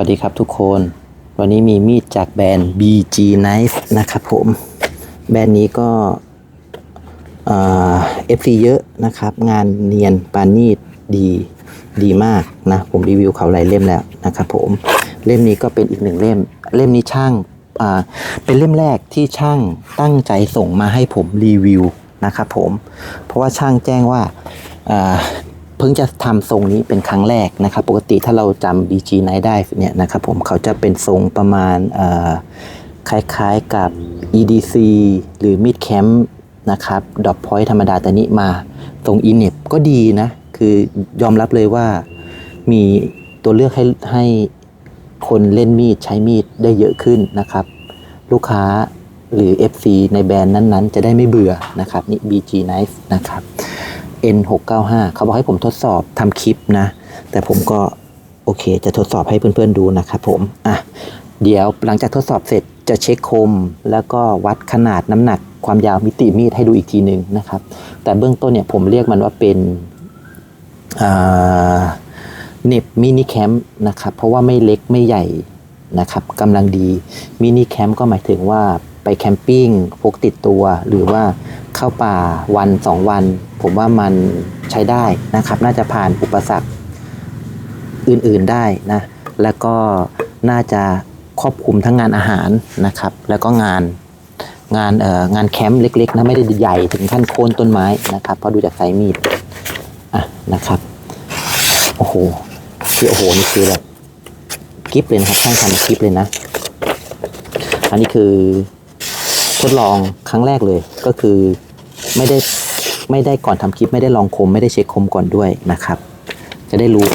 วัสดีครับทุกคน วันนี้มีมีดจากแบรนด์ BG Knife นะครับผม แบรนด์นี้ก็เอฟซีเยอะนะครับ งานเนียนปานีดดีดีมากนะ ผมรีวิวเขาหลายเล่มแล้วนะครับผม เล่มนี้ก็เป็นอีกหนึ่งเล่ม เล่มนี้ช่างเป็นเล่มแรกที่ช่างตั้งใจส่งมาให้ผมรีวิวนะครับผม เพราะว่าช่างแจ้งว่า เพิ่งจะทำทรงนี้เป็นครั้งแรกนะครับ ปกติถ้าเราจำ BG Night ได้เนี่ยนะครับผมเขาจะเป็นทรงประมาณคล้ายๆกับ EDC หรือ Mid Camp นะครับดอ p พอยต์ธรรมดาแต่นี้มาทรง Inep ก็ดีนะ คือยอมรับเลยว่ามีตัวเลือกให้ให้คนเล่นมีดใช้มีดได้เยอะขึ้นนะครับ ลูกค้าหรือ FC ในแบรนด์นั้นๆ จะได้ไม่เบื่อนะครับ นี่ BG Knife นะครับ N695 เขาบอกให้ผมทดสอบทำคลิปนะ แต่ผมก็โอเค จะทดสอบให้เพื่อนๆดูนะครับผม อะ เดี๋ยวหลังจากทดสอบเสร็จจะเช็คคม แล้วก็วัดขนาดน้ำหนักความยาวมิติมีดให้ดูอีกทีหนึ่งนะครับ แต่เบื้องต้นเนี่ยผมเรียกมันว่าเป็นเน็บมินิแคมป์นะครับ เพราะว่าไม่เล็กไม่ใหญ่นะครับกำลังดีมินิแคมป์ก็หมายถึงว่า ไปแคมปิ้งพกติดตัว หรือว่าเข้าป่าวันสองวัน ผมว่ามันใช้ได้นะครับ น่าจะผ่านอุปสรรคอื่นๆได้นะแล้วก็น่าจะครอบคลุมทั้งงานอาหารนะครับ แล้วก็งานงานเอ่องานแคมป์เล็กๆนะไม่ได้ใหญ่ถึงขั้นโค่นต้นไม้นะครับเพราะดูจากไซมีดอะนะครับโอ้โหคือโอ้โหนี่คือแบบกิฟเลยนะครับช่างทำกิฟเลยนะ อันนี้คือ ทดลองครั้งแรกเลยก็คือไม่ได้ไม่ได้ก่อนทำคลิป ไม่ได้ลองคม ไม่ได้เช็คคมก่อนด้วยนะครับ จะได้รู้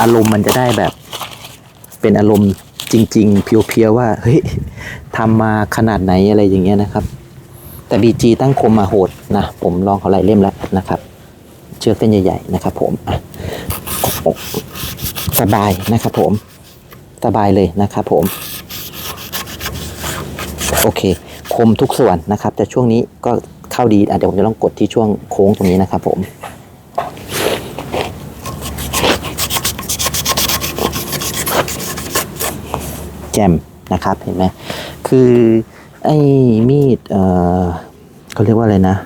อารมณ์มันจะได้แบบ เป็นอารมณ์จริง ๆ เพียวๆว่าเฮ้ยทำมาขนาดไหนอะไรอย่างเงี้ยนะครับ แต่ BG ตั้งคมมาโหดนะผมลองเขาหลายเล่มแล้วนะครับ เชือกเส้นใหญ่ๆนะครับ ผมสบายนะครับ ผมสบายเลยนะครับ ผม โอเค คมทุกส่วนนะครับ แต่ช่วงนี้ก็เข้าดีเดี๋ยวผมจะต้องกดที่ช่วงโค้งตรงนี้นะครับผมแจมนะครับเห็นไหมคือไอ้มีดเอ่อเขาเรียกว่าอะไรนะ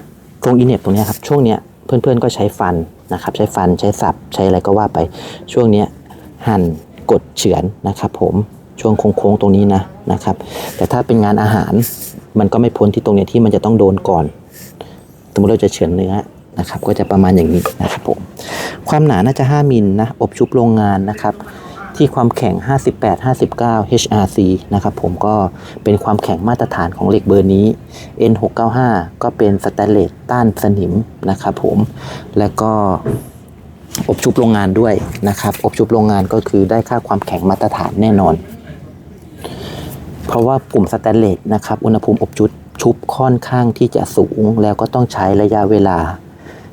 ตรงอินเน็ตตรงนี้ครับช่วงเนี้ยเพื่อนๆก็ใช้ฟันนะครับ ใช้ฟันใช้สับใช้อะไรก็ว่าไปช่วงเนี้ยหั่นกดเฉือนนะครับ ผมช่วงโค้งๆตรงนี้นะนะครับ แต่ถ้าเป็นงานอาหาร มันก็ไม่พ้นที่ตรงเนี้ยที่มันจะต้องโดนก่อน สมมติเราจะเฉือนเนื้อนะครับ ก็จะประมาณอย่างนี้นะครับผม ความหนาน่าจะ 5มิลนะ อบชุบโรงงานนะครับ ที่ความแข็ง 58 59 HRC นะครับผมก็เป็นความแข็งมาตรฐานของเหล็กเบอร์นี้ N695 ก็เป็นสแตนเลสต้านสนิมนะครับผม แล้วก็อบชุบโรงงานด้วยนะครับ อบชุบโรงงานก็คือได้ค่าความแข็งมาตรฐานแน่นอน เพราะว่ากลุ่มสแตนเลสนะครับอุณหภูมิอบชุบชุบค่อนข้างที่จะสูง แล้วก็ต้องใช้ระยะเวลา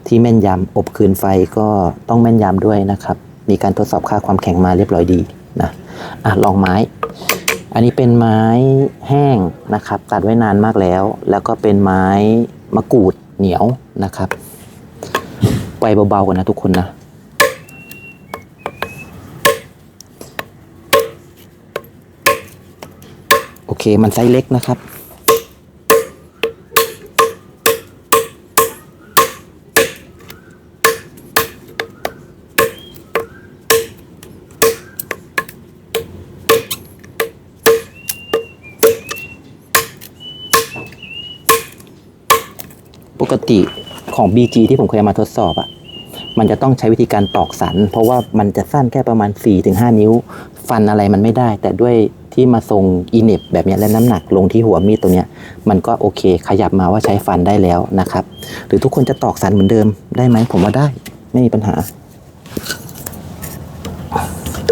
ที่แม่นยำอบคืนไฟก็ต้องแม่นยำด้วยนะครับ มีการทดสอบค่าความแข็งมาเรียบร้อยดีนะอะลองไม้ อันนี้เป็นไม้แห้งนะครับ ตัดไว้นานมากแล้ว แล้วก็เป็นไม้มะกรูดเหนียวนะครับ ไปเบาๆกันนะทุกคนนะ เคมันไซส์เล็กนะครับ ปกติของ BG ที่ผมเคยมาทดสอบอะ่ะมันจะต้องใช้วิธีการตอกสัน เพราะว่ามันจะสั้นแค่ประมาณ 4-5 นิ้ว ฟันอะไรมันไม่ได้ แต่ด้วย ที่มาทรงอีเน็บแบบนี้และน้ำหนักลงที่หัวมีดตรงเนี้ยมันก็โอเคขยับมาว่าใช้ฟันได้แล้วนะครับ หรือทุกคนจะตอกสันเหมือนเดิมได้ไหมผมว่าได้ไม่มีปัญหา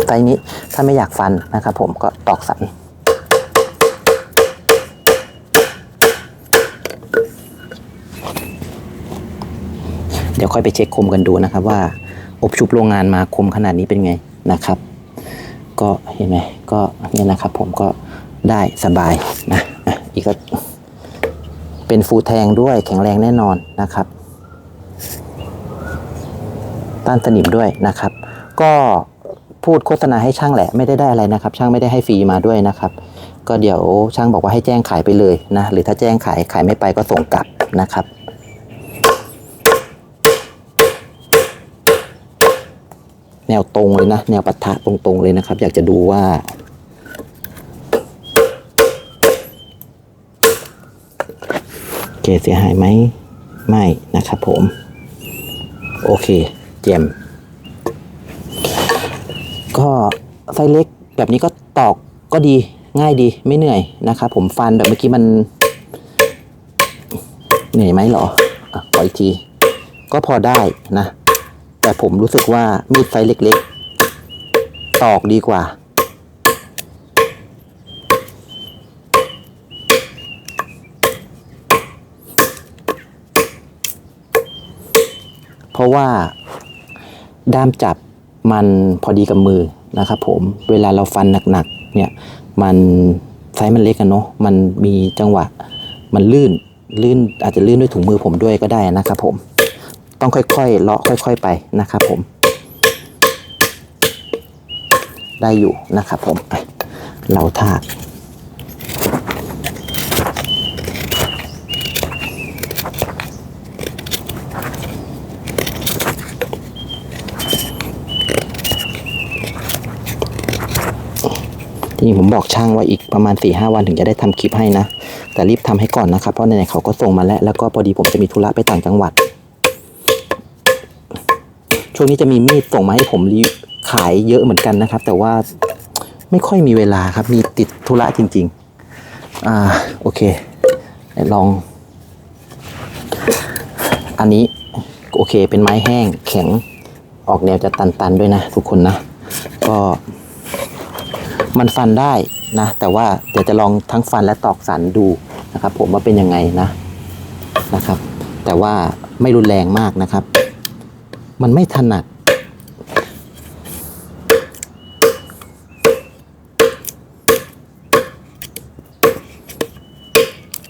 ไซนี้ถ้าไม่อยากฟันนะครับผมก็ตอกสันเดี๋ยวค่อยไปเช็คคมกันดูนะครับว่า อบชุบโรงงานมาคมขนาดนี้เป็นไงนะครับ ก็เห็นไหม ก็เนี่ยนะครับผมก็ได้สบายนะอีกก็เป็นฟูแทงด้วยแข็งแรงแน่นอนนะครับ ต้านสนิมด้วยนะครับ ก็พูดโฆษณาให้ช่างแหละไม่ได้ได้อะไรนะครับ ช่างไม่ได้ให้ฟรีมาด้วยนะครับ ก็เดี๋ยวช่างบอกว่าให้แจ้งขายไปเลยนะหรือถ้าแจ้งขายขายไม่ไปก็ส่งกลับนะครับ แนวตรงเลยนะ แนวปะทะตรงๆเลยนะครับ อยากจะดูว่า เกรดเสียหายไหมไม่นะครับผม โอเคเจยมก็ไซส์เล็กแบบนี้ก็ตอกก็ดีง่ายดีไม่เหนื่อยนะครับผมฟันแบบเมื่อกี้มัน เหนื่อยไหมหรออะขออีกที ก็พอได้นะ แต่ผมรู้สึกว่ามีดไซส์เล็กๆ ตอกดีกว่า เพราะว่าด้ามจับมันพอดีกับมือนะครับผม เวลาเราฟันหนักๆ เนี่ย มันไซส์มันเล็กกันเนาะ มันมีจังหวะ มันลื่น ลื่นอาจจะลื่นด้วยถุงมือผมด้วยก็ได้นะครับผม ต้องค่อยๆเลาะค่อย ๆไปนะครับผม ได้อยู่นะครับผมอะเราถากทีนี้ผมบอกช่างว่าอีกประมาณ4ี่หวันถึงจะได้ทำคลิปให้นะ แต่รีบทำให้ก่อนนะครับ เพราะไหนๆเขาก็ส่งมาแล้ว แล้วก็พอดีผมจะมีธุระไปต่างจังหวัด ช่วงนี้จะมีมีดส่งมาให้ผมขายเยอะเหมือนกันนะครับ แต่ว่าไม่ค่อยมีเวลาครับ มีติดธุระจริง ๆ อ่าโอเค ลอง อันนี้โอเคเป็นไม้แห้งแข็งออกแนวจะตันๆด้วยนะ ทุกคนนะ ก็มันฟันได้นะ แต่ว่าเดี๋ยวจะลองทั้งฟันและตอกสันดูนะครับ ผมว่าเป็นยังไงนะนะครับ แต่ว่าไม่รุนแรงมากนะครับ มันไม่ถนัด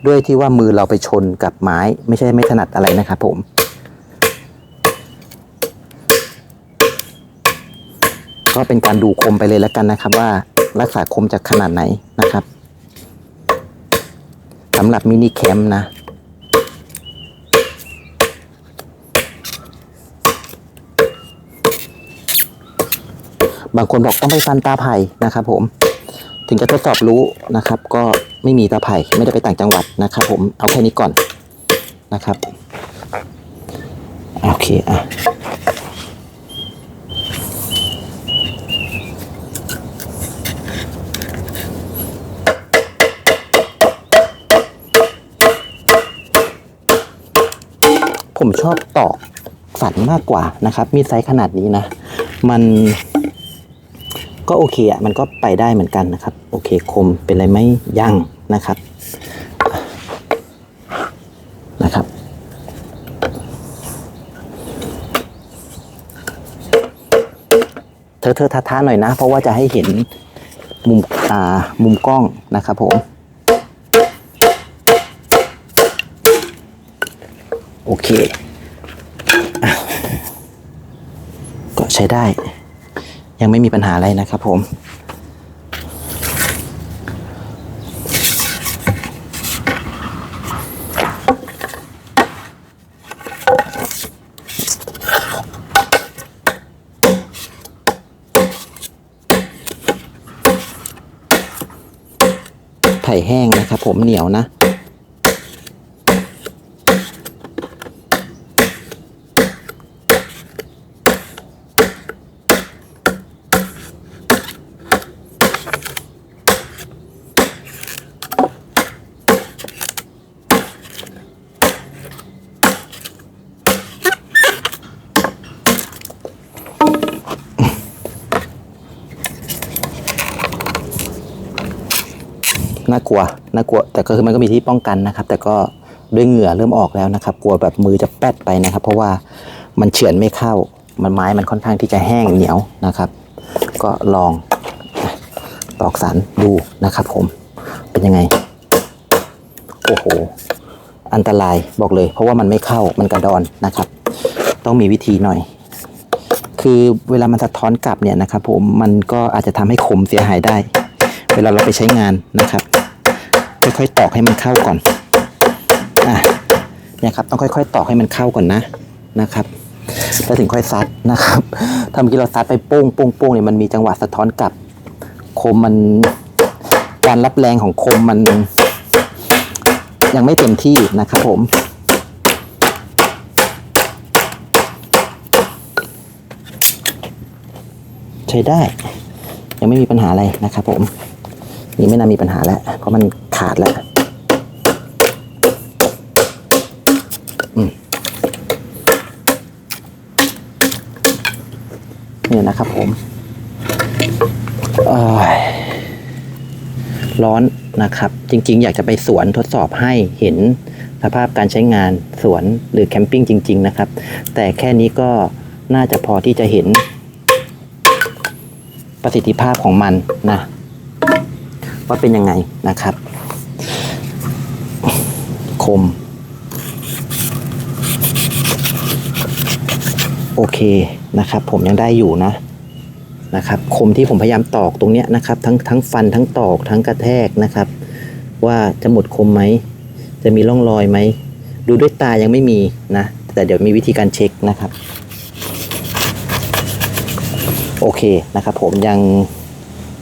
ด้วยที่ว่ามือเราไปชนกับไม้ ไม่ใช่ไม่ถนัดอะไรนะครับผมก็เป็นการดูคมไปเลยแล้วกันนะครับ ว่ารักษาคมจากขนาดไหนนะครับสำหรับมินิแคมป์นะ บางคนบอกต้องไปฟันตาไผ่นะครับ ผม ถึงจะทดสอบรู้นะครับ ก็ไม่มีตาไผ่ไม่ได้ไปต่างจังหวัดนะครับ ผมเอาแค่นี้ก่อนนะครับโอเคอะผมชอบตอกสันมากกว่านะครับ มีไซส์ขนาดนี้นะ มัน ก็โอเคอะมันก็ไปได้เหมือนกันนะครับ โอเคคมเป็นอะไรไหมยังนะครับนะครับ เธอเธอท้าๆหน่อยนะ เพราะว่าจะให้เห็นมุมอ่ามุมกล้องนะครับผมโอเค ก็ใช้ได้ ยังไม่มีปัญหาอะไรนะครับผม ไผ่แห้งนะครับผมเหนียวนะ น่ากลัว น่ากลัว แต่ก็คือมันก็มีที่ป้องกันนะครับ แต่ก็ด้วยเหงื่อเริ่มออกแล้วนะครับ กลัวแบบมือจะแป๊ดไปนะครับ เพราะว่ามันเฉือนไม่เข้า มันไม้มันค่อนข้างที่จะแห้งเหนียวนะครับ ก็ลอง ตอกสันดูนะครับผมเป็นยังไง โอ้โห อันตรายบอกเลย เพราะว่ามันไม่เข้ามันกระดอนนะครับ ต้องมีวิธีหน่อย คือเวลามันสะท้อนกลับเนี่ยนะครับผมมันก็อาจจะทำให้คมเสียหายได้ เวลาเราไปใช้งานนะครับ ค่อยๆตอกให้มันเข้าก่อนอะเนี่ยครับต้องค่อย ๆ ตอกให้มันเข้าก่อนนะนะครับแล้วถึงค่อยซัดนะครับถ้มกี้เราซัดไปโป้งโป้งโป้งเนี่ยมันมีจังหวะสะท้อนกลับ คมมันการรับแรงของคมมัน ยังไม่เต็มที่นะครับผมใช้ได้ ยังไม่มีปัญหาอะไรนะครับผม นี่ไม่น่ามีปัญหาแล้ว เพราะมันขาดแล้วเนี่ยนะครับผม ร้อนนะครับ จริง ๆ อยากจะไปสวนทดสอบให้เห็นสภาพการใช้งานสวนหรือแคมปิ้งจริง ๆ นะครับ แต่แค่นี้ก็น่าจะพอที่จะเห็น ประสิทธิภาพของมันนะว่าเป็นยังไงนะครับ คม โอเคนะครับ ผมยังได้อยู่นะ นะครับคมที่ผมพยายามตอกตรงเนี้ยนะครับ ทั้งทั้งฟันทั้งตอกทั้งกระแทกนะครับ ว่าจะหมดคมไหมจะมีร่องรอยไหมดูด้วยตายังไม่มีนะ แต่เดี๋ยวมีวิธีการเช็คนะครับ โอเคนะครับผมยัง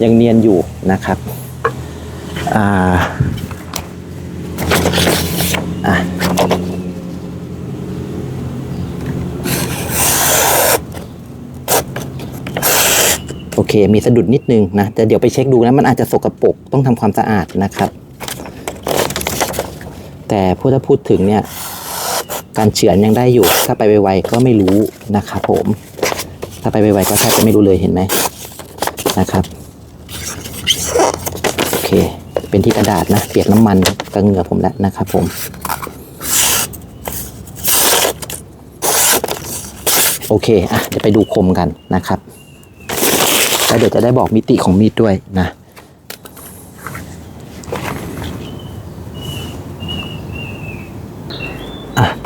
ยังเนียนอยู่นะครับอ่าอะ เคมีสะดุดนิดนึงนะแต่เดี๋ยวไปเช็คดูนะมันอาจจะสกปรกต้องทำความสะอาดนะครับ แต่พูดถ้าพูดถึงเนี่ยการเฉือนยังได้อยู่ ถ้าไปไวๆก็ไม่รู้นะครับผม ถ้าไปไวๆก็แทบจะไม่รู้เลยเห็นไหมนะครับโอเค เป็นที่กระดาษนะเปียกน้ำมันกับเหงื่อผมแล้วนะครับผมโอเค อะ เดี๋ยวไปดูคมกันนะครับ แล้วเดี๋ยวจะได้บอกมิติของมีดด้วยนะ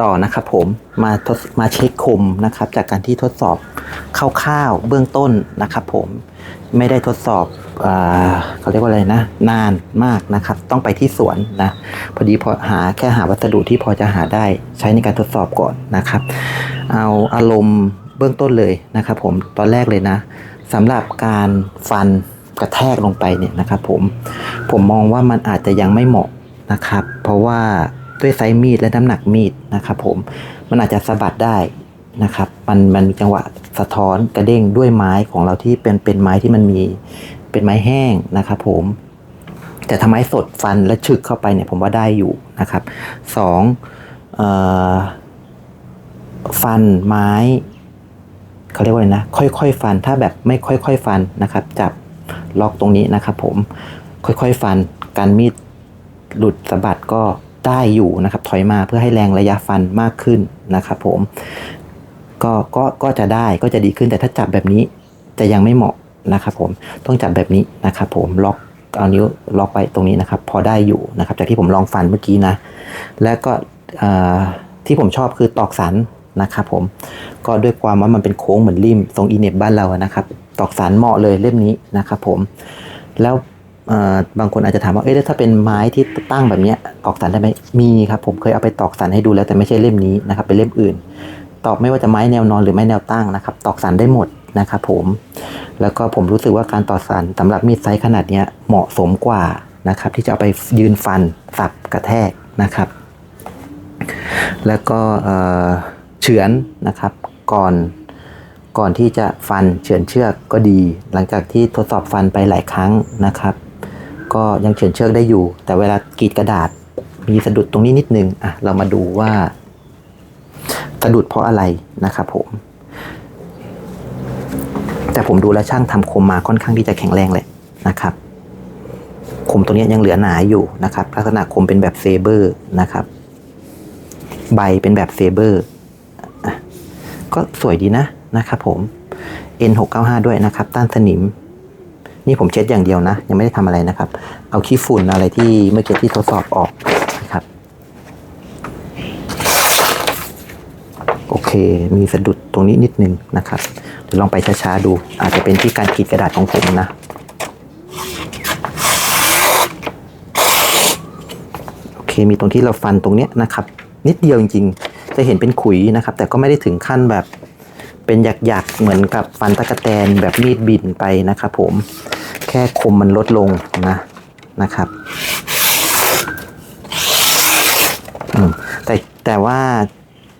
ต่อนะครับผมมาทดมาเช็คคมนะครับ จากการที่ทดสอบคร่าวๆเบื้องต้นนะครับ ผมไม่ได้ทดสอบเขาเรียกว่าอะไรนะ นานมากนะครับ ต้องไปที่สวนนะพอดีพอหาแค่หาวัสดุที่พอจะหาได้ใช้ในการทดสอบก่อนนะครับ เอาอารมณ์เบื้องต้นเลยนะครับ ผมตอนแรกเลยนะ สำหรับการฟันกระแทกลงไปเนี่ยนะครับผมผมมองว่ามันอาจจะยังไม่เหมาะนะครับ เพราะว่าด้วยไซส์มีดและน้ำหนักมีดนะครับผมมันอาจจะสะบัดได้นะครับมันมันมีจังหวะสะท้อนกระเด้งด้วยไม้ของเราที่เป็นเป็นไม้ที่มันมีเป็นไม้แห้งนะครับผมแต่ถ้าไม้สดฟันและฉึกเข้าไปเนี่ยผมว่าได้อยู่นะครับสองออฟันไม้ เขาเรียกว่าอะไรนะ ค่อยๆฟัน ถ้าแบบไม่ค่อย ๆ ฟันนะครับ จับล็อกตรงนี้นะครับ ผม ค่อยๆฟัน การมีดหลุดสะบัดก็ได้อยู่นะครับ ถอยมาเพื่อให้แรงระยะฟันมากขึ้นนะครับผม ก็ก็ก็จะได้ก็จะดีขึ้นแต่ถ้าจับแบบนี้จะยังไม่เหมาะนะครับ ผมต้องจับแบบนี้นะครับผมล็อกเอานิ้วล็อกไว้ตรงนี้นะครับ พอได้อยู่นะครับ จากที่ผมลองฟันเมื่อกี้นะ แล้วก็ที่ผมชอบคือตอกสัน นะครับผมก็ด้วยความว่ามันเป็นโค้งเหมือนริมทรงอีเน็บบ้านเรานะครับตอกสันเหมาะเลยเล่มนี้นะครับผมแล้วบางคนอาจจะถามว่า เอ๊ะถ้าเป็นไม้ที่ตั้งแบบนี้ตอกสันได้ไหมมีครับ ผมเคยเอาไปตอกสันให้ดูแล้วแต่ไม่ใช่เล่มนี้นะครับ เป็นเล่มอื่น ตอกไม่ว่าจะไม้แนวนอนหรือไม้แนวตั้งนะครับ ตอกสันได้หมดนะครับผม แล้วก็ผมรู้สึกว่าการตอกสันสำหรับมีดไซส์ขนาดนี้เหมาะสมกว่านะครับ ที่จะเอาไปยืนฟันสับกระแทกนะครับ แล้วก็ เฉือนนะครับ ก่อนก่อนที่จะฟันเฉือนเชือกก็ดี หลังจากที่ทดสอบฟันไปหลายครั้งนะครับ ก็ยังเฉือนเชือกได้อยู่ แต่เวลากรีดกระดาษมีสะดุดตรงนี้นิดนึงอะเรามาดูว่าสะดุดเพราะอะไรนะครับผม แต่ผมดูแล้วช่างทำคมมาค่อนข้างที่จะแข็งแรงเลยนะครับ คมตัวนี้ยังเหลือหนาอยู่นะครับ ลักษณะคมเป็นแบบเซเบอร์นะครับ ใบเป็นแบบเซเบอร์ ก็สวยดีนะนะครับผม N695 ด้วยนะครับ ต้านสนิม นี่ผมเช็ดอย่างเดียวนะ ยังไม่ได้ทำอะไรนะครับ เอาขี้ฝุ่นอะไรที่เมื่อกี้ที่ทดสอบออกนะครับ โอเค มีสะดุดตรงนี้นิดนึงนะครับเดี๋ยวลองไปช้าๆดู อาจจะเป็นที่การขีดกระดาษของผมนะโอเคมีตรงที่เราฟันตรงเนี้ยนะครับ นิดเดียวจริง จะเห็นเป็นขุยนะครับ แต่ก็ไม่ได้ถึงขั้นแบบเป็นหยักๆ เหมือนกับฟันตะกะแตนแบบมีดบินไปนะครับผมแค่คมมันลดลงนะนะครับแต่แต่ว่า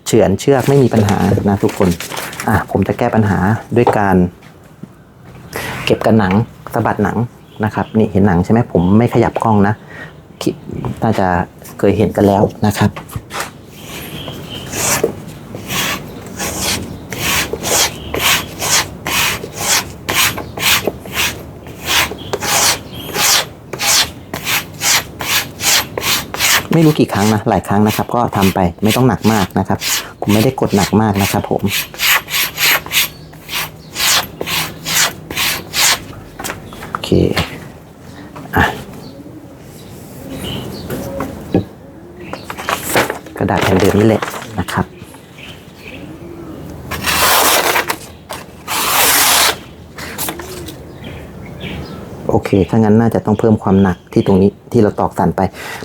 เฉือนเชือกไม่มีปัญหานะทุกคนอะผมจะแก้ปัญหาด้วยการ เก็บกันหนังสะบัดหนังนะครับ นี่เห็นหนังใช่ไหมผมไม่ขยับกล้องนะคิดน่าจะเคยเห็นกันแล้วนะครับ ไม่รู้กี่ครั้งนะหลายครั้งนะครับ ก็ทำไปไม่ต้องหนักมากนะครับ ผมไม่ได้กดหนักมากนะครับ ผมโอเคอะกระดาษแผ่นเดิมนี่แหละนะครับโอเค ถ้างั้นน่าจะต้องเพิ่มความหนักที่ตรงนี้ที่เราตอกสันไป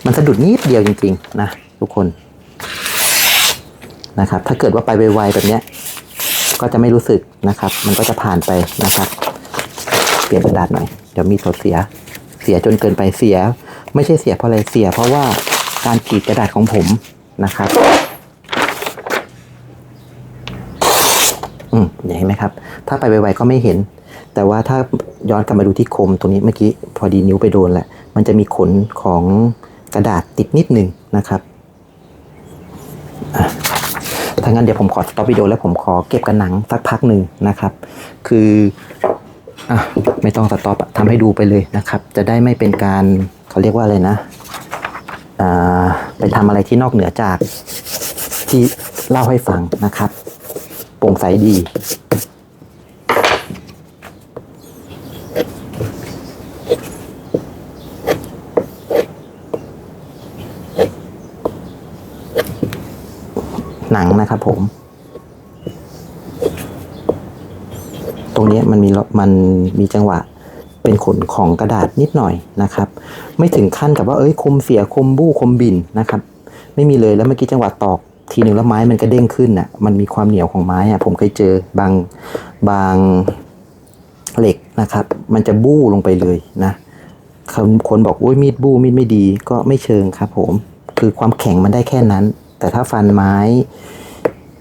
มันสะดุดนิดเดียวจริง ๆ นะ ทุกคนนะครับ ถ้าเกิดว่าไปไวๆแบบเนี้ย ก็จะไม่รู้สึกนะครับ มันก็จะผ่านไปนะครับ เปลี่ยนกระดาษหน่อย เดี๋ยวมีดเขาเสีย เสียจนเกินไปเสีย ไม่ใช่เสียเพราะอะไรเสีย เพราะว่าการกรีดกระดาษของผมนะครับ อืมเห็นไหมครับ ถ้าไปไวๆก็ไม่เห็น แต่ว่าถ้าย้อนกลับมาดูที่คมตรงนี้เมื่อกี้พอดีนิ้วไปโดนแหละ มันจะมีขนของ กระดาษติดนิดหนึ่งนะครับถ้างั้นเดี๋ยวผมขอสต็อปวิดีโอแล้วผมขอเก็บกันหนังสักพักหนึ่งนะครับ คืออะไม่ต้องสต็อปอทำให้ดูไปเลยนะครับ จะได้ไม่เป็นการเขาเรียกว่าอะไรนะอ่าไปทำอะไรที่นอกเหนือจากที่เล่าให้ฟังนะครับโปร่งใสดี หนังนะครับผม ตรงนี้มันมีมันมีจังหวะเป็นขนของกระดาษนิดหน่อยนะครับ ไม่ถึงขั้นกับว่าเอ้ยคมเสียคมบู้คมบินนะครับ ไม่มีเลยแล้วเมื่อกี้จังหวะตอกทีหนึ่งแล้วไม้มันกระเด้งขึ้นน่ะ มันมีความเหนียวของไม้อะผมเคยเจอบางบางเหล็กนะครับ มันจะบู้ลงไปเลยนะคนคนบอกโอ้ยมีดบู้มีดไม่ดีก็ไม่เชิงครับผม คือความแข็งมันได้แค่นั้น แต่ถ้าฟันไม้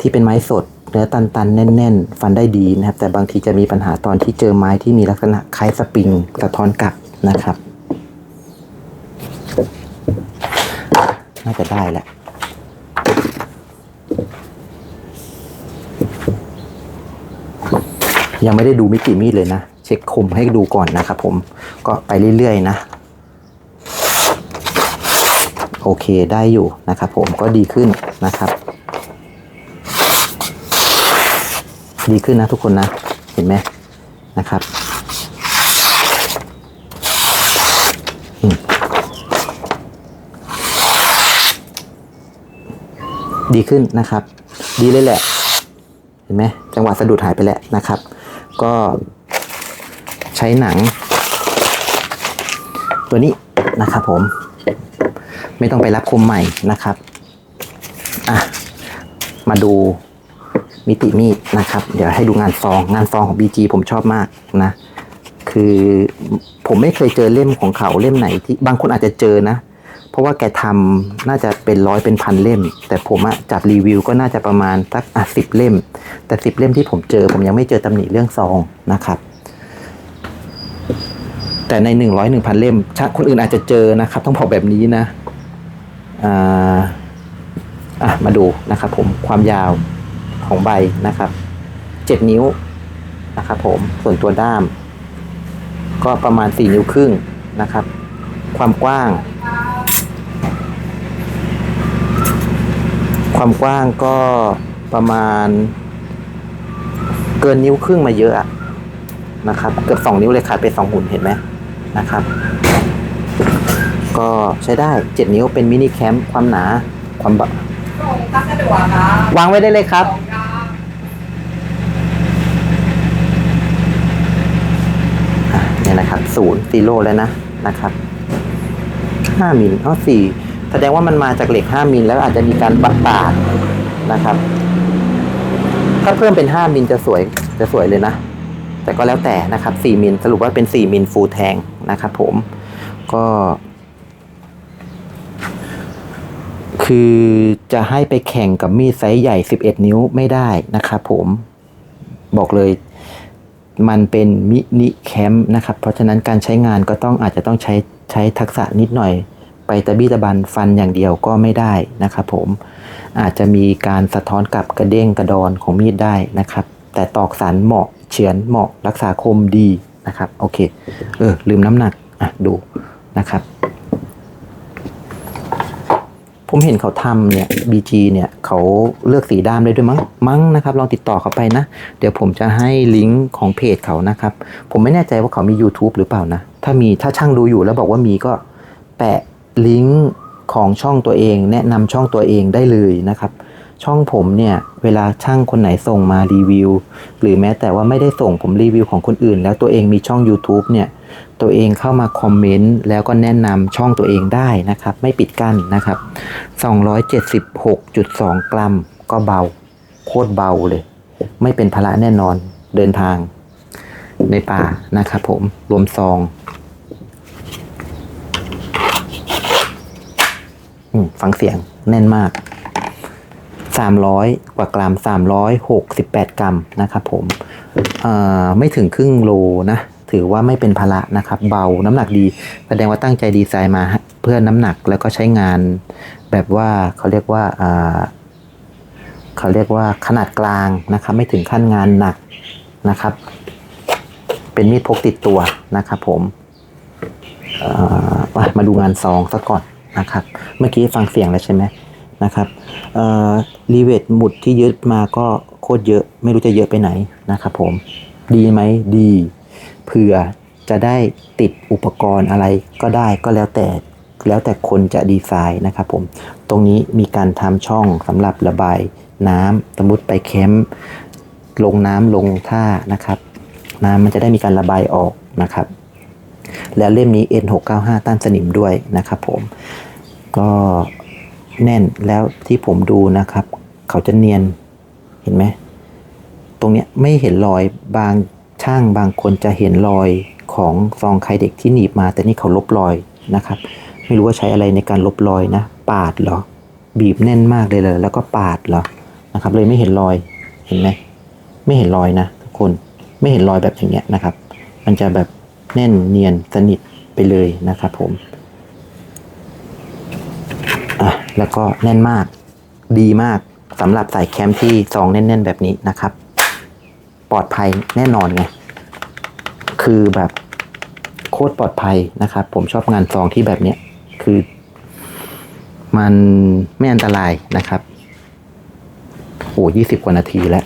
ที่เป็นไม้สดเนื้อตันๆ แน่น ๆ ฟันได้ดีนะครับ แต่บางทีจะมีปัญหาตอนที่เจอไม้ที่มีลักษณะคล้ายสปริงสะท้อนกลับนะครับ น่าจะได้แหละยังไม่ได้ดูมิติมีดเลยนะ เช็คคมให้ดูก่อนนะครับผมก็ไปเรื่อยๆนะ โอเคได้อยู่นะครับผมก็ดีขึ้นนะครับ ดีขึ้นนะทุกคนนะ เห็นไหมนะครับดีขึ้นนะครับ ดีเลยแหละ เห็นไหมจังหวะสะดุดหายไปแล้วนะครับ ก็ใช้หนัง ตัวนี้นะครับผม ไม่ต้องไปรับคมใหม่นะครับอะมาดูมิติมีดนะครับ เดี๋ยวให้ดูงานซอง งานซองของ BG ผมชอบมากนะ คือผมไม่เคยเจอเล่มของเขาเล่มไหนที่บางคนอาจจะเจอนะ เพราะว่าแกทำน่าจะเป็นร้อยเป็นพันเล่ม แต่ผมอะจับรีวิวก็น่าจะประมาณสักอะสิบเล่ม แต่สิบเล่มที่ผมเจอ ผมยังไม่เจอตำหนิเรื่องซองนะครับ แต่ในหนึ่งร้อยหนึ่งพันเล่มคนอื่นอาจจะเจอนะครับ ต้องบอกแบบนี้นะ อ่าอะมาดูนะครับผมความยาวของใบนะครับเจ็ดนิ้วนะครับผมส่วนตัวด้าม ก็ประมาณสี่นิ้วครึ่งนะครับ ความกว้าง ความกว้างก็ประมาณ เกินนิ้วครึ่งมาเยอะอะนะครับ เกือบสองนิ้วเลยขาดไปสองหุ่นเห็นไหมนะครับ็ใช้ได้ 7 นิ้วเป็นมินิแคมป์ความหนาความแบบววางไว้ได้เลยครับ เนี่ยนะครับศูนย์ซีโร่แล้วนะนะครับ5มิลอ๋อสี่แสดงว่ามันมาจากเหล็ก 5มิลแล้วอาจจะมีการบัดปาดนะครับ ถ้าเพิ่มเป็น 5มิลจะสวยจะสวยเลยนะ แต่ก็แล้วแต่นะครับ 4มิลสรุปว่าเป็น 4มิลฟูลแทงนะครับผมก็ คือจะให้ไปแข่งกับมีดไซส์ใหญ่ 11 นิ้วไม่ได้นะครับผมบอกเลยมันเป็นมินิแคมป์นะครับ เพราะฉะนั้นการใช้งานก็ต้องอาจจะต้องใช้ใช้ทักษะนิดหน่อย ไปตะบี้ตะบันฟันอย่างเดียวก็ไม่ได้นะครับผมอาจจะมีการสะท้อนกับกระเด้งกระดอนของมีดได้นะครับ แต่ตอกสันเหมาะเฉือนเหมาะรักษาคมดีนะครับ โอเค เออลืมน้ำหนักอะดูนะครับ ผมเห็นเขาทำเนี่ย BG เนี่ยเขาเลือกสีด้ามได้ด้วยมั้งมั้งนะครับลองติดต่อเขาไปนะ เดี๋ยวผมจะให้ลิงก์ของเพจเขานะครับ ผมไม่แน่ใจว่าเขามี YouTube หรือเปล่านะ ถ้ามีถ้าช่างดูอยู่แล้วบอกว่ามีก็แปะลิงก์ของช่องตัวเอง แนะนำช่องตัวเองได้เลยนะครับ ช่องผมเนี่ยเวลาช่างคนไหนส่งมารีวิว หรือแม้แต่ว่าไม่ได้ส่งผมรีวิวของคนอื่น แล้วตัวเองมีช่อง YouTube เนี่ย ตัวเองเข้ามาคอมเมนต์แล้วก็แนะนำช่องตัวเองได้นะครับ ไม่ปิดกั้นนะครับ 276.2 กรัมก็เบา โคตรเบาเลย ไม่เป็นภาระแน่นอนเดินทางในป่านะครับผมรวมซองฟังเสียงแน่นมาก 300 กว่ากรัม 368 กรัมนะครับผมไม่ถึงครึ่งโลนะ ถือว่าไม่เป็นภาระนะครับ เบาน้ำหนักดี แสดงว่าตั้งใจดีไซน์มาเพื่อน้ำหนักแล้วก็ใช้งานแบบว่าเขาเรียกว่าอ่าเขาเรียกว่าขนาดกลางนะครับ ไม่ถึงขั้นงานหนักนะครับ เป็นมีดพกติดตัวนะครับ ผมเอ่อมามาดูงานซองซะก่อนนะครับ เมื่อกี้ฟังเสียงแล้วใช่ไหมนะครับเอ่อรีเวทหมุดที่ยึดมาก็โคตรเยอะ ไม่รู้จะเยอะไปไหนนะครับผม ดีไหมดี เผื่อจะได้ติดอุปกรณ์อะไรก็ได้ก็แล้วแต่แล้วแต่คนจะดีไซน์นะครับผม ตรงนี้มีการทำช่องสำหรับระบายน้ำสมมติไปแคมป์ลงน้ำลงท่านะครับ น้ำมันจะได้มีการระบายออกนะครับ แล้วเล่มนี้ N695 ต้านสนิมด้วยนะครับผมก็แน่นแล้วที่ผมดูนะครับ เขาจะเนียนเห็นไหมตรงเนี้ยไม่เห็นรอยบาง ช่างบางคนจะเห็นรอยของซองไคเด็กที่หนีบมา แต่นี่เขาลบรอยนะครับ ไม่รู้ว่าใช้อะไรในการลบรอยนะ ปาดเหรอ บีบแน่นมากเลยเลยแล้วก็ปาดเหรอนะครับ เลยไม่เห็นรอยเห็นไหมไม่เห็นรอยนะทุกคนไม่เห็นรอยแบบอย่างเงี้ยนะครับ มันจะแบบแน่นเนียนสนิทไปเลยนะครับผมอะแล้วก็แน่นมากดีมากสำหรับสายแคมป์ที่ซองแน่น ๆ แบบนี้นะครับ ปลอดภัยแน่นอนไงคือแบบโคตรปลอดภัยนะครับ ผมชอบงานซองที่แบบเนี้ยคือ มันไม่อันตรายนะครับโอ้ยี่สิบกว่านาทีแล้ว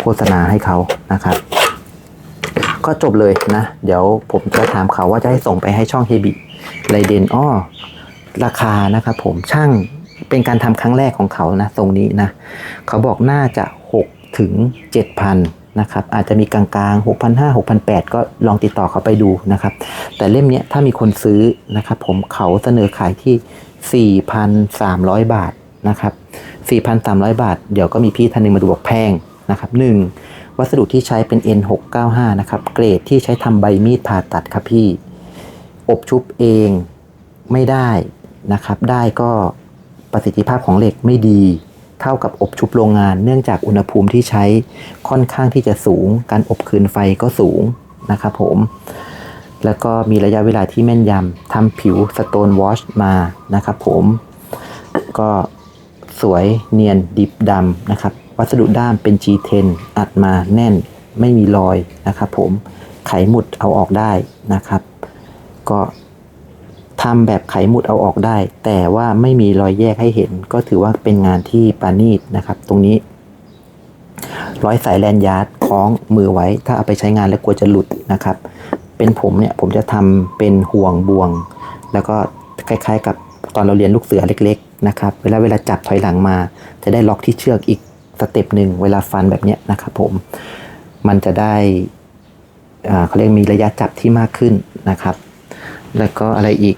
โฆษณาให้เขานะครับ ก็จบเลยนะ เดี๋ยวผมจะถามเขาว่าจะให้ส่งไปให้ช่องเฮบิไรเดนอ้อราคานะครับผมช่างเป็นการทำครั้งแรกของเขานะทรงนี้นะ เขาบอกน่าจะ6ถึง7,000 นะครับอาจจะมีกลางๆ 6,500 6,800 ก็ลองติดต่อเขาไปดูนะครับ แต่เล่มนี้ถ้ามีคนซื้อนะครับ ผมเขาเสนอขายที่ 4,300 บาทนะครับ 4,300 บาท เดี๋ยวก็มีพี่ท่านหนึงมาดูบอกแพงนะครับ 1. วัสดุที่ใช้เป็น N695 นะครับ เกรดที่ใช้ทำใบมีดผ่าตัดครับพี่ อบชุบเองไม่ได้นะครับ ได้ก็ประสิทธิภาพของเหล็กไม่ดี เท่ากับอบชุบโรงงาน เนื่องจากอุณหภูมิที่ใช้ค่อนข้างที่จะสูง การอบคืนไฟก็สูงนะครับผม แล้วก็มีระยะเวลาที่แม่นยำทำผิวสโตนวอชมานะครับผม ก็สวยเนียนดิบดำนะครับ วัสดุด้ามเป็น G10 อัดมาแน่นไม่มีรอยนะครับผมไขหมุดเอาออกได้นะครับ ก็ ทำแบบไขหมุดเอาออกได้ แต่ว่าไม่มีรอยแยกให้เห็น ก็ถือว่าเป็นงานที่ปานีตนะครับ ตรงนี้ ร้อยสายแลนยาร์ดคล้องมือไว้ ถ้าเอาไปใช้งานแล้วกลัวจะหลุดนะครับ เป็นผมเนี่ยผมจะทำเป็นห่วงบ่วง แล้วก็คล้ายๆ กับตอนเราเรียนลูกเสือเล็ก ๆ นะครับ เวลาเวลาจับถอยหลังมา จะได้ล็อกที่เชือกอีกสเต็ปหนึ่งเวลาฟันแบบเนี้ยนะครับผม มันจะได้อ่าเขาเรียกมีระยะจับที่มากขึ้นนะครับ แล้วก็อะไรอีก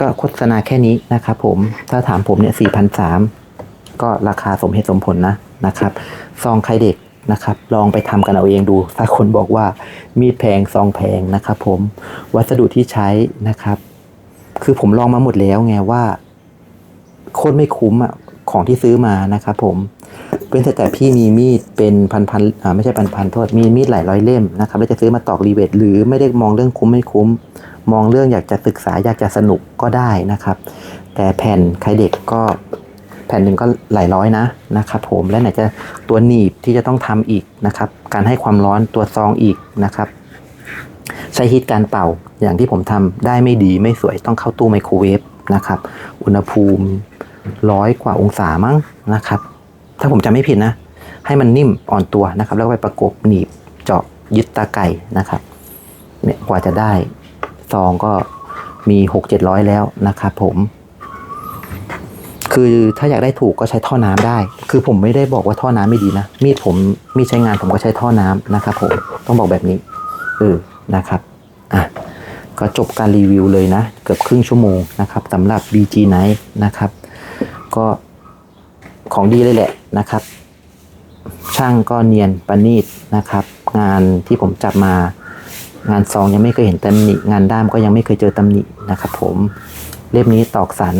ก็โฆษณาแค่นี้นะครับผม ถ้าถามผมเนี่ยสี่พันสามก็ราคาสมเหตุสมผลนะนะครับซองไข่เด็กนะครับ ลองไปทำกันเอาเองดูถ้าคนบอกว่ามีดแพงซองแพงนะครับผม วัสดุที่ใช้นะครับ คือผมลองมาหมดแล้วไงว่าโคตรไม่คุ้มอะของที่ซื้อมานะครับผมเป็นแต่แต่พี่มีมีดเป็นพันพันอ่าไม่ใช่พันพันโทษมีมีดหลายร้อยเล่มนะครับแล้วจะซื้อมาตอกรีเวทหรือไม่ได้มองเรื่องคุ้มไม่คุ้ม มองเรื่องอยากจะศึกษาอยากจะสนุกก็ได้นะครับ แต่แผ่นใครเด็กก็แผ่นหนึ่งก็หลายร้อยนะนะครับ ผมและไหนจะตัวหนีบที่จะต้องทำอีกนะครับ การให้ความร้อนตัวซองอีกนะครับ ใช้ฮีทการเป่าอย่างที่ผมทำได้ไม่ดีไม่สวยต้องเข้าตู้ไมโครเวฟนะครับ อุณหภูมิร้อยกว่าองศามั้งนะครับ ถ้าผมจำไม่ผิดนะ ให้มันนิ่มอ่อนตัวนะครับ แล้วไปประกบหนีบเจาะยึดตาไก่นะครับ เนี่ยกว่าจะได้ ซองก็มีหกเจ็ดร้อยแล้วนะครับผม คือถ้าอยากได้ถูกก็ใช้ท่อน้ำได้ คือผมไม่ได้บอกว่าท่อน้ำไม่ดีนะ มีดผมมีดใช้งานผมก็ใช้ท่อน้ำนะครับผม ต้องบอกแบบนี้ เออ นะครับ อะ ก็จบการรีวิวเลยนะ เกือบครึ่งชั่วโมงนะครับสำหรับ BG Night นะครับ ก็ของดีเลยแหละนะครับ ช่างก็เนียนประณีตนะครับ งานที่ผมจับมา งานซองยังไม่เคยเห็นตำหนิ งานด้ามก็ยังไม่เคยเจอตำหนินะครับผม เล่มนี้ตอกสัน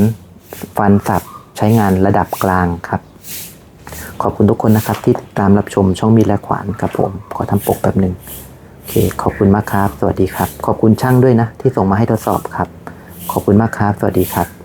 ฟันสับใช้งานระดับกลางครับ ขอบคุณทุกคนนะครับที่ติดตามรับชมช่องมีและขวานครับผม ขอทำปกแป๊บหนึ่งโอเค ขอบคุณมากครับ สวัสดีครับ ขอบคุณช่างด้วยนะ ที่ส่งมาให้ทดสอบครับ ขอบคุณมากครับ สวัสดีครับ